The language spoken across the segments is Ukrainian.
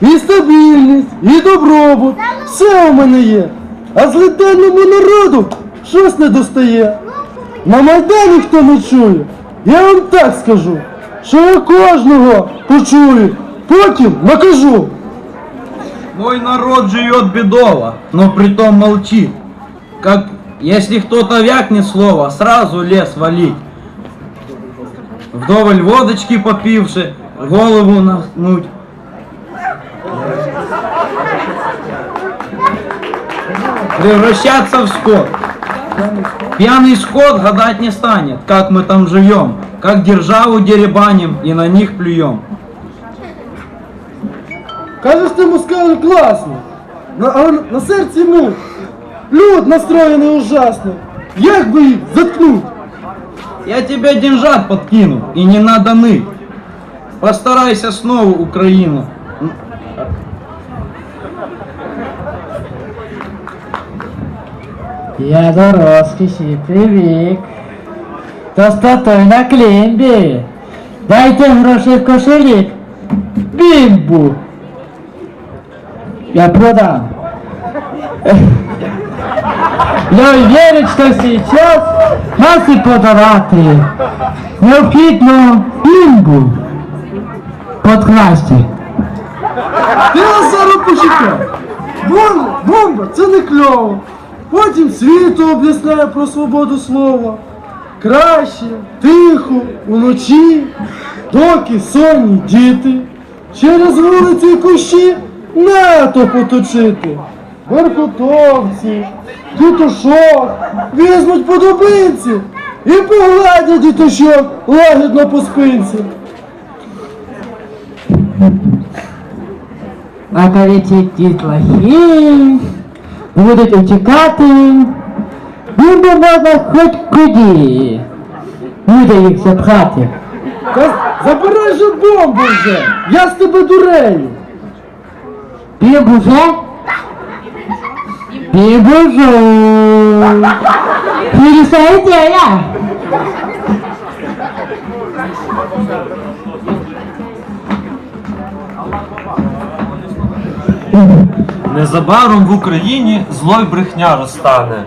і стабільність, і добробут. Все у мене є. А злиденному народу щось не достає. На Майдані хто не чує, я вам так скажу, що я кожного почую, потім накажу. Мой народ живет бедово, но притом молчит. Как если кто-то вякнет слово, сразу лес валить. Вдоволь водочки попивши, голову нахнуть. Превращаться в скот. Пьяный скот гадать не станет, как мы там живем, как державу деребаним и на них плюем. Кажеш ти москаль класно, на, а на серці мук. Люд настроєний ужасно. Як би їх заткнуть? Я тебе деньжат подкину, и не надо ныть. Постарайся снова Украину. Я до розкіші привик. Достатой на клімбі. Дайте гроші в кошелек. Бімбу. Я продам. Я вірю, що сейчас нас і подавати. Необхідно бімбу. Подкрасти. Ти Лазару почекай. Бомба, бомба, це не кльово. Потім світу об'ясняє про свободу слова. Краще, тихо, уночі, доки сонні діти, через вулиці й кущі нато поточити. Верхотовці, дітушок візьмуть по дубинці і погладять діточок лагідно по спинці. А коли ці дітлахи будуть утікати, буде можна хоч куди. Буде їх запхати. Та забирай же бомбу вже! Я з тебе дурею! Біб уже? Біб уже. Незабаром в Україні зло й брехня розтане.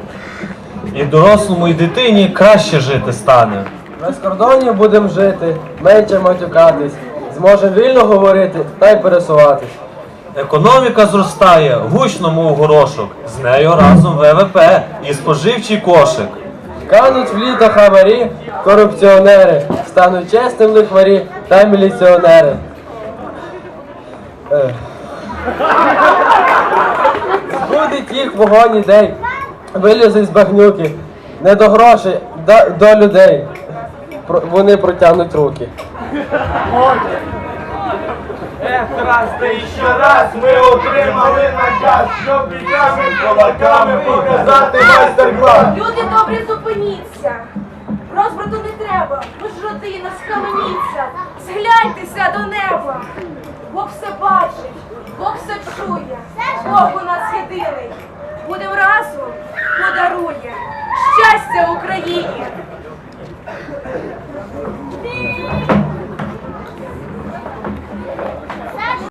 І дорослому, і дитині краще жити стане. Без кордонів будемо жити, менше матюкатись, зможемо вільно говорити та й пересуватись. Економіка зростає гучно, мов горошок. З нею разом ВВП і споживчий кошик. Кануть в літо хабарі, корупціонери, стануть чесним лихварі та міліціонери. Ех. Їх вогонь ідей, вилізуть з багнюки, не до грошей, до, до людей. Про- Вони протягнуть руки. Ех, раз та ще раз ми отримали наказ, щоб бійками кулаками показати майстер-клас. Люди добрі, зупиніться. Розбрату не треба, ви ж родина, схаменіться. Згляньтеся до неба. Бог все бачить, Бог все eat.